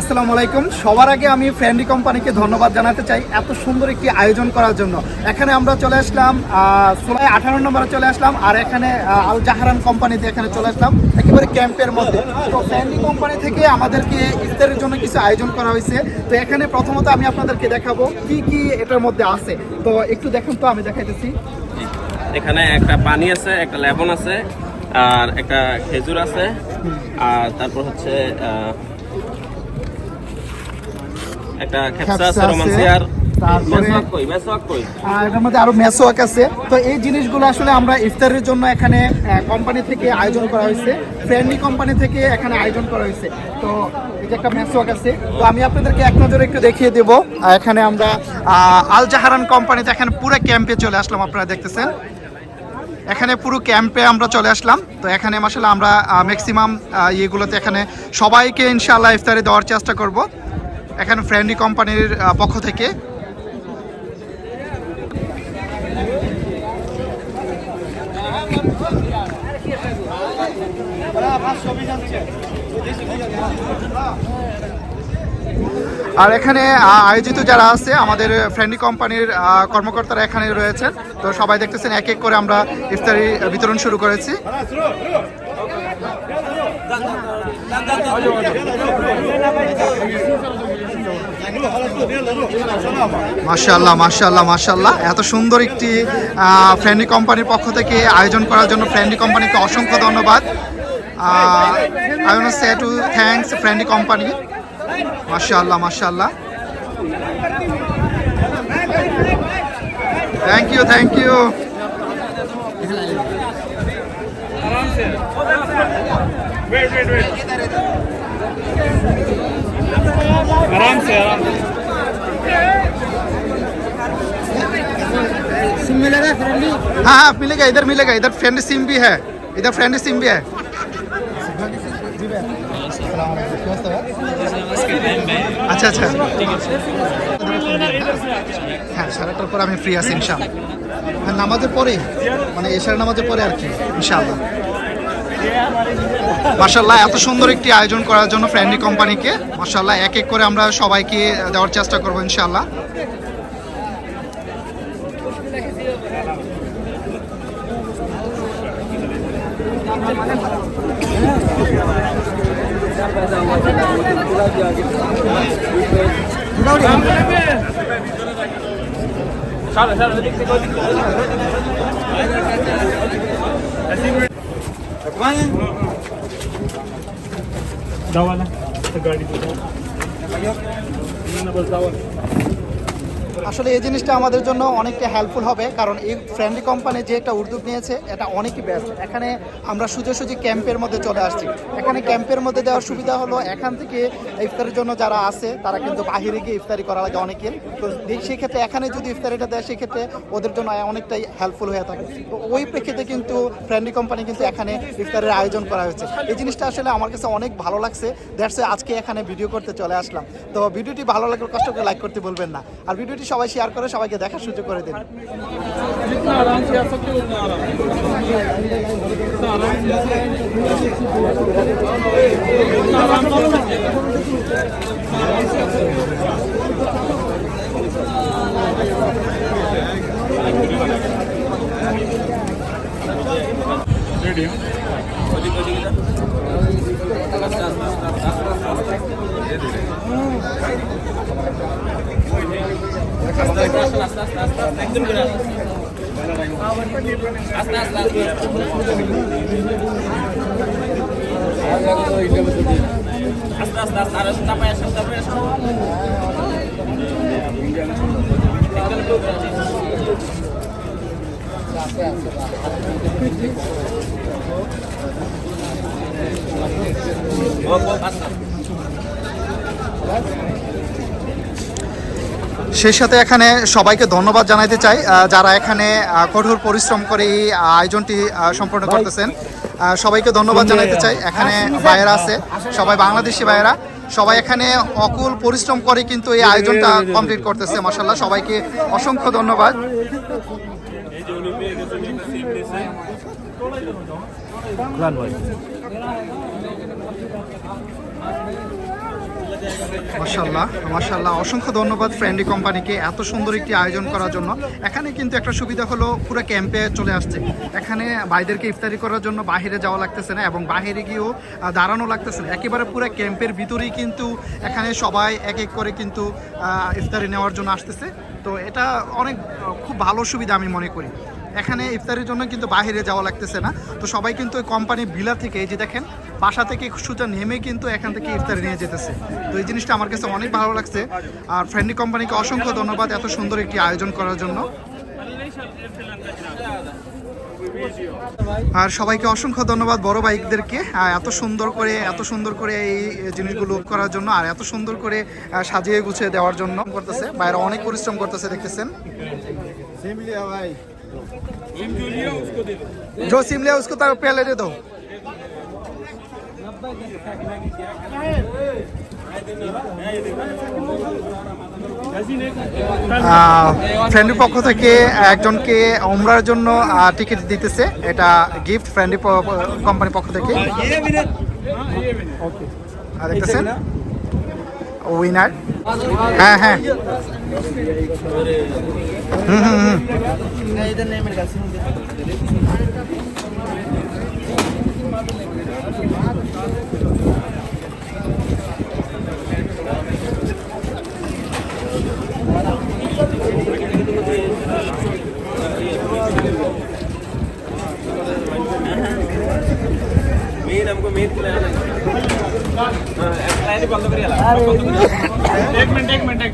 আসসালামু আলাইকুম। সবার আগে আমি ফ্রেন্ডি কোম্পানিকে ধন্যবাদ জানাতে চাই এত সুন্দর একটি আয়োজন করার জন্য। এখানে আমরা চলে আসলাম সোলাই আঠারো নম্বরে চলে আসলাম, আর এখানে আল জাহারান কোম্পানিতে এখানে চলে আসলাম, একেবারে ক্যাম্পের মধ্যে। তো ফ্রেন্ডি কোম্পানি থেকে আমাদেরকে ইফতারের জন্য কিছু আয়োজন করা হয়েছে। তো এখানে প্রথমত আমি আপনাদেরকে দেখাবো কি কি এটার মধ্যে আছে। তো একটু দেখুন তো, আমি দেখাইতেছি। এখানে একটা পানি আছে, একটা লেবন আছে, আর একটা খেজুর আছে, আর তারপর হচ্ছে একটা খেপসা খেপসা আছে আছে, রোমান্সিয়ার তারপরে- মেসওয়াক কই মেসওয়াক কই? আর এটার মধ্যে আরও মেসোয়াক আছে। তো এই জিনিসগুলো আসলে আমরা ইফতারের জন্য এখানে কোম্পানি থেকে আয়োজন করা হয়েছে। ফ্রেন্ডলি কোম্পানি থেকে এখানে আয়োজন করা হয়েছে। তো এই একটা মেসোয়াক আছে। তো আমি আপনাদেরকে এক নজরে একটু দেখিয়ে দেব। এখানে আমরা আল জাহারান কোম্পানিতে এখানে পুরো ক্যাম্পে চলে আসলাম আপনারা দেখতেছেন। এখানে পুরো ক্যাম্পে আমরা চলে আসলাম। তো এখানে মাসাল্লাহ আমরা ম্যাক্সিমাম ইয়েগুলোতে এখানে সবাইকে ইনশাআল্লাহ ইফতারে দেওয়ার চেষ্টা করব। এখানে ফ্রেন্ডলি কোম্পানির পক্ষ থেকে। আর এখানে আয়োজিত যারা আছে, আমাদের ফ্রেন্ডলি কোম্পানির কর্মকর্তারা এখানে রয়েছেন তো সবাই দেখতেছেন, এক এক করে আমরা ইফতারি বিতরণ শুরু করেছি। মাশাল্লাহ মাশাল্লাহ মাশাল্লাহ এত সুন্দর একটি ফ্রেন্ডলি কোম্পানির পক্ষ থেকে আয়োজন করার জন্য ফ্রেন্ডলি কোম্পানিকে অসংখ্য ধন্যবাদ। I want say to thanks friendly company মাশাল্লাহ মাশাল্লাহ থ্যাংক ইউ থ্যাংক ইউ आराम से आराम से हाँ हाँ मिलेगा इधर मिलेगा इधर फ्रेंड सिम भी है इधर फ्रेंड सिम भी है আচ্ছা আচ্ছা হ্যাঁ সাড়ে আটটার পর আমি ফ্রি আছি ইনশাল্লাহ হ্যাঁ নামাজের পরে মানে এশার নামাজের পরে আর কি ইনশাল্লাহ মার্শাল্লাহ এত সুন্দর একটি আয়োজন করার জন্য ফ্রেন্ডলি কোম্পানিকে মার্শাল্লাহ এক এক করে আমরা সবাইকে দেওয়ার চেষ্টা করব ইনশাল্লাহ जावा ना गाडीत बस जावा আসলে এই জিনিসটা আমাদের জন্য অনেকটা হেল্পফুল হবে, কারণ এই ফ্রেন্ডলি কোম্পানি যে একটা উদ্যোগ নিয়েছে, এটা অনেকই বেস্ট এখানে আমরা সোজাসুজি ক্যাম্পের মধ্যে চলে আসছি। এখানে ক্যাম্পের মধ্যে দেওয়ার সুবিধা হলো, এখান থেকে ইফতারের জন্য যারা আছে, তারা কিন্তু বাহিরে গিয়ে ইফতারি করা লাগে অনেকের তো সেই ক্ষেত্রে এখানে যদি ইফতারিটা দেয়, সেক্ষেত্রে ওদের জন্য অনেকটাই হেল্পফুল হয়ে থাকে। তো ওই প্রেক্ষিতে কিন্তু ফ্রেন্ডলি কোম্পানি কিন্তু এখানে ইফতারের আয়োজন করা হয়েছে। এই জিনিসটা আসলে আমার কাছে অনেক ভালো লাগছে। দ্যাটস আজকে এখানে ভিডিও করতে চলে আসলাম। তো ভিডিওটি ভালো লাগলে কষ্ট করে লাইক করতে বলবেন না। আর ভিডিওটি সবাই শেয়ার করে সবাইকে দেখার সুযোগ করে দিন। আস্তে আস্তে আস্তে, একদম করে আস্তে আস্তে আস্তে আস্তে আস্তে আর চাপায় আসেন তারপরে একদম করে আস্তে আস্তে। সেই সাথে এখানে সবাইকে ধন্যবাদ জানাইতে চাই যারা এখানে কঠোর পরিশ্রম করে এই আয়োজনটি সম্পন্ন করতেছেন। সবাইকে ধন্যবাদ জানাইতে চাই। এখানে ভাইয়েরা আছে সবাই বাংলাদেশি ভাইয়েরা। সবাই এখানে অকুল পরিশ্রম করে কিন্তু এই আয়োজনটা কমপ্লিট করতেছে মাসাল্লাহ সবাইকে অসংখ্য ধন্যবাদ। মাশাল্লাহ মাশাল্লাহ অসংখ্য ধন্যবাদ ফ্রেন্ডলি কোম্পানিকে এত সুন্দর একটি আয়োজন করার জন্য। এখানে কিন্তু একটা সুবিধা হলো, পুরো ক্যাম্পে চলে আসছে। এখানে ভাইদেরকে ইফতারি করার জন্য বাইরে যাওয়া লাগতেছে না এবং বাইরে গিয়েও দাঁড়ানো লাগতেছে না। একেবারে পুরো ক্যাম্পের ভিতরেই কিন্তু এখানে সবাই এক এক করে কিন্তু ইফতারি নেওয়ার জন্য আসতেছে। তো এটা অনেক, খুব ভালো সুবিধা আমি মনে করি। এখানে ইফতারের জন্য কিন্তু বাইরে যাওয়া লাগতেছে না। তো সবাই কিন্তু ওই কোম্পানির ভিলা থেকে এই যে দেখেন, বাসা থেকে সোজা নেমে কিন্তু এখান থেকে ইফতারি নিয়ে যেতেছে। তো এই জিনিসটা আমার কাছে অনেক ভালো লাগছে। আর ফ্রেন্ডলি কোম্পানিকে অসংখ্য ধন্যবাদ এত সুন্দর একটি আয়োজন করার জন্য। আর সবাইকে অসংখ্য ধন্যবাদ বড় বাইকদেরকে এত সুন্দর করে, এত সুন্দর করে এই জিনিসগুলো করার জন্য আর এত সুন্দর করে সাজিয়ে গুছিয়ে দেওয়ার জন্য। করতেছে। বাইরে অনেক পরিশ্রম করতেছে, দেখতেছেন। जो सिम लिया उसको तो पहले दे दो ফ্রেন্ডের পক্ষ থেকে একজনকে ওমরার জন্য টিকিট দিতেছে এটা গিফট ফ্রেন্ডি কোম্পানির পক্ষ থেকে আর দেখতেছেন উইনার হ্যাঁ হ্যাঁ হুম হুম হুম মেন हमको मेन खिलाना एक मिनट एक मिनट एक